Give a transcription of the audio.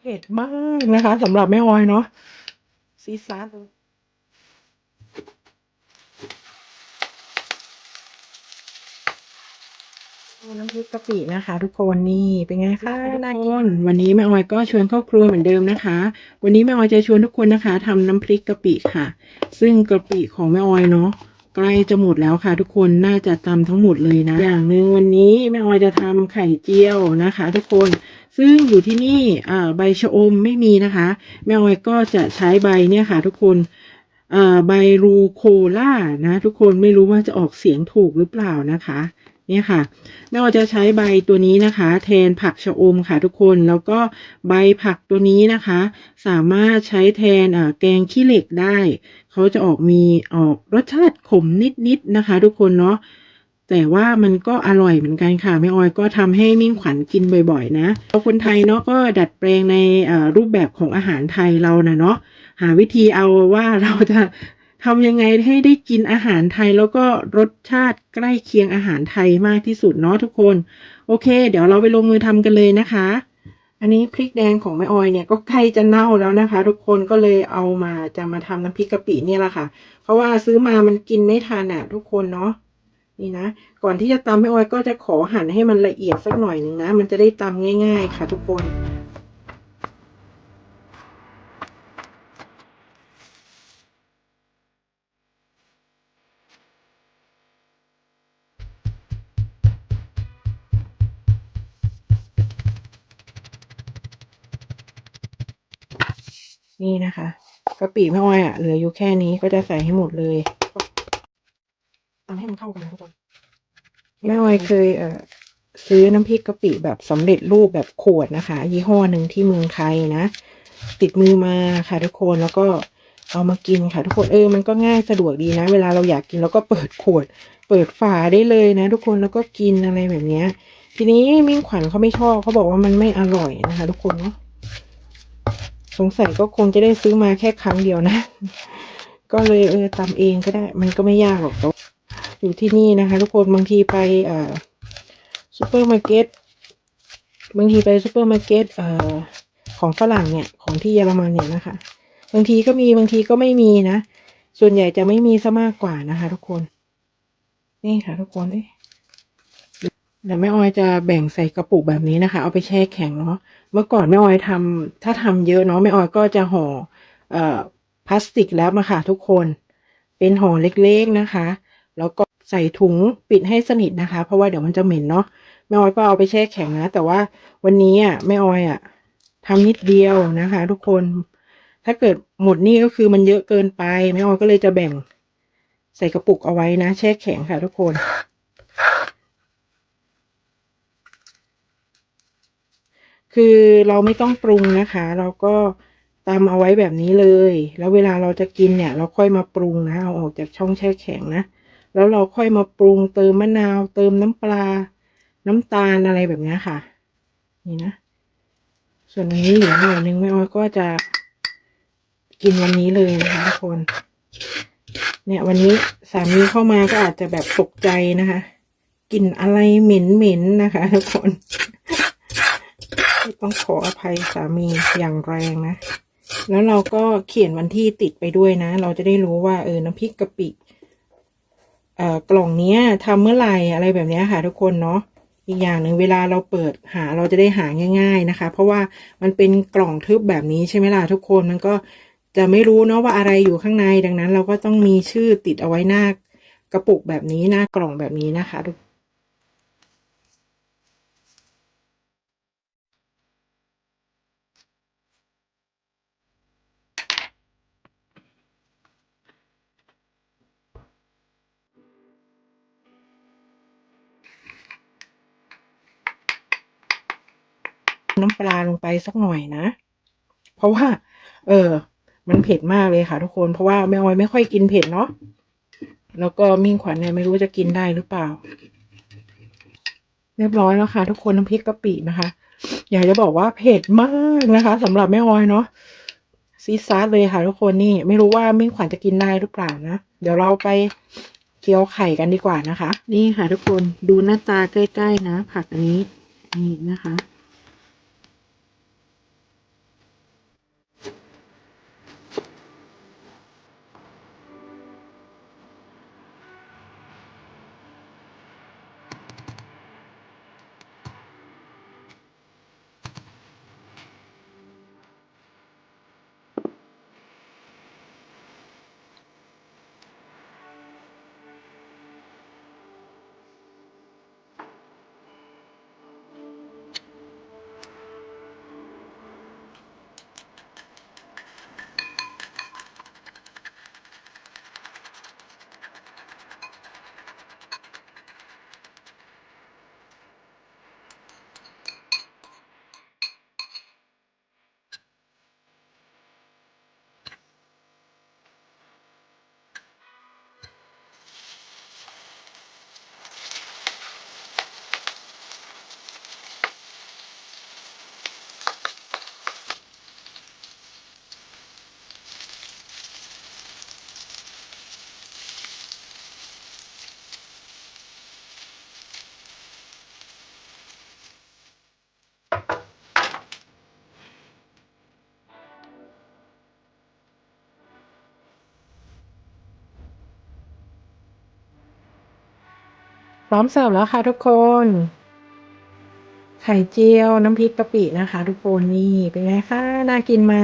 เผ็ดมากนะคะสำหรับแม่ออยเนาะซีซาร์เลยน้ำพริกกะปินะคะ ทุกคนนี่เป็นไงคะทุกคนวันนี้แม่ออยก็ชวนครอบครัวเหมือนเดิมนะคะ วันนี้แม่ออยจะชวนทุกคนนะคะทำน้ำพริกกะปิค่ะ ซึ่งกะปิของแม่ออยเนาะใกล้จะหมดแล้วค่ะ ทุกคนน่าจะตำทั้งหมดเลยนะ อย่างหนึ่งวันนี้แม่ออยจะทำไข่เจียวนะคะ ทุกคน ซึ่งอยู่ที่นี่ใบชะอมไม่มีนะคะแม่ออก็จะใช้ใบเนี่ยค่ะ ทุกคนใบรูโคล่านะ ทุกคนไม่รู้ว่าจะออกเสียงถูกหรือเปล่านะคะเนี่ยค่ะแม่อจะใช้ใบตัวนี้นะคะ แทนผักชะอมค่ะทุกคนแล้วก็ใบผักตัวนี้นะคะ สามารถใช้แทนแกงขี้เหล็กได้ เขาจะออกมีออกรสชาติขมนิดๆนะคะ ทุกคนเนาะ แต่ว่ามันก็อร่อยเหมือนกันค่ะแม่ออยก็ทำให้มิ่งขวัญกินบ่อยๆ นะเราคนไทยเนาะก็ดัดแปลงในรูปแบบของอาหารไทยเรานะเนาะหาวิธีเอาว่าเราจะทำยังไงให้ได้กินอาหารไทยแล้วก็รสชาติใกล้เคียงอาหารไทยมากที่สุดเนาะทุกคน โอเค เดี๋ยวเราไปลงมือทำกันเลยนะคะ อันนี้พริกแดงของแม่ออยเนี่ยก็ใกล้จะเน่าแล้วนะคะ ทุกคนก็เลยเอามาจะมาทำน้ำพริกกะปิเนี่ยแหละค่ะ เพราะว่าซื้อมามันกินไม่ทันอะ ทุกคนเนาะ นี่นะ ก่อนที่จะตำแม่ออยก็จะขอหั่นให้มันละเอียดสักหน่อยหนึ่งนะ มันจะได้ตำง่าย ๆ ค่ะ ทุกคนนี่นะคะกะปิแม่ออยอะเหลืออยู่แค่นี้ก็จะใส่ให้หมดเลย ตำให้มันเข้ากันนะทุกคนแม่ออยเคยเอ่อซื้อน้ำพริกกะปิแบบสำเร็จรูปแบบขวดนะคะ ยี่ห้อหนึ่งที่เมืองไทยนะ ติดมือมาค่ะทุกคนแล้วก็เอามากินค่ะ ทุกคนเออมันก็ง่ายสะดวกดีนะ เวลาเราอยากกินเราก็เปิดขวด เปิดฝาได้เลยนะ ทุกคนแล้วก็กินอะไรแบบเนี้ย ทีนี้มิ่งขวัญเขาไม่ชอบเขาบอกว่ามันไม่อร่อยนะคะ ทุกคนเนาะสงสัยก็คงจะได้ซื้อมาแค่ครั้งเดียวนะ ก็เลยเออตำเองก็ได้ มันก็ไม่ยากหรอกต่ว่า อยู่ที่นี่นะคะ ทุกคนบางทีไปเอ่อซูเปอร์มาร์เก็ตบางทีไปซูเปอร์มาร์เก็ตเอ่อของฝรั่งเนี่ยของที่เยอรมันเนี่ยนะคะ บางทีก็มีบางทีก็ไม่มีนะ ส่วนใหญ่จะไม่มีซะมากกว่านะคะ ทุกคน นี่ค่ะ ทุกคนเอ้ยเดี๋ยวแม่ออยจะแบ่งใส่กระปุกแบบนี้นะคะ เอาไปแช่แข็งเนาะเมื่อก่อนแม่ออยทำถ้าทำเยอะเนาะแม่ออยก็จะห่อเอ่อพลาสติกแล้วมาค่ะ ทุกคน เป็นห่อเล็กๆนะคะ แล้วก็ ใส่ถุงปิดให้สนิทนะคะ เพราะว่าเดี๋ยวมันจะเหม็นเนาะแม่ออยก็เอาไปแช่แข็งนะ แต่ว่าวันนี้อะแม่ออยอะทำนิดเดียวนะคะ ทุกคน ถ้าเกิดหมดนี่ก็คือมันเยอะเกินไปแม่ออยก็เลยจะแบ่งใส่กระปุกเอาไว้นะ แช่แข็งค่ะ ทุกคนคือเราไม่ต้องปรุงนะคะ เราก็ตำเอาไว้แบบนี้เลย แล้วเวลาเราจะกินเนี่ย เราค่อยมาปรุงนะเอาออกจากช่องแช่แข็งนะ แล้วเราค่อยมาปรุงเติมมะนาว เติมน้ำปลา น้ำตาลอะไรแบบนี้ค่ะ นี่นะ ส่วนอันนี้เหลือหน่อยนึงแม่ออยก็จะกินวันนี้เลยนะคะทุกคน เนี่ยวันนี้สามีเข้ามาก็อาจจะแบบตกใจนะคะกลิ่นอะไรเหม็นๆนะคะทุกคนต้องขออภัยสามีอย่างแรงนะ แล้วเราก็เขียนวันที่ติดไปด้วยนะ เราจะได้รู้ว่าเออน้ำพริกกะปิ กล่องนี้ทำเมื่อไหร่อะไรแบบนี้ค่ะทุกคนเนาะอีกอย่างหนึ่งเวลาเราเปิดหาเราจะได้หาง่าย ๆนะคะ เพราะว่ามันเป็นกล่องทึบแบบนี้ใช่ไหมล่ะทุกคนมันก็จะไม่รู้เนาะว่าอะไรอยู่ข้างในดังนั้น เราก็ต้องมีชื่อติดเอาไว้หน้ากระปุกแบบนี้หน้ากล่องแบบนี้นะคะทุก น้ำปลาลงไปสักหน่อยนะ เพราะว่า เออ มันเผ็ดมากเลยค่ะ ทุกคน เพราะว่าแม่ออยไม่ค่อยกินเผ็ดเนาะ แล้วก็มิ่งขวัญเนี่ยไม่รู้จะกินได้หรือเปล่า เรียบร้อยแล้วค่ะ ทุกคนน้ำพริกกะปินะคะ อยากจะบอกว่าเผ็ดมากนะคะสำหรับแม่ออยเนาะซีซาร์เลยค่ะทุกคนนี่ไม่รู้ว่ามิ่งขวัญจะกินได้หรือเปล่านะ เดี๋ยวเราไปเคี่ยวไข่กันดีกว่านะคะ นี่ค่ะทุกคนดูหน้าตาใกล้ ๆ นะ ผักอันนี้นี่นะคะ พร้อมเสิร์ฟแล้วค่ะทุกคน ไข่เจียวน้ำพริกกะปินะคะ ทุกคนนี่เป็นไงคะน่ากินไหม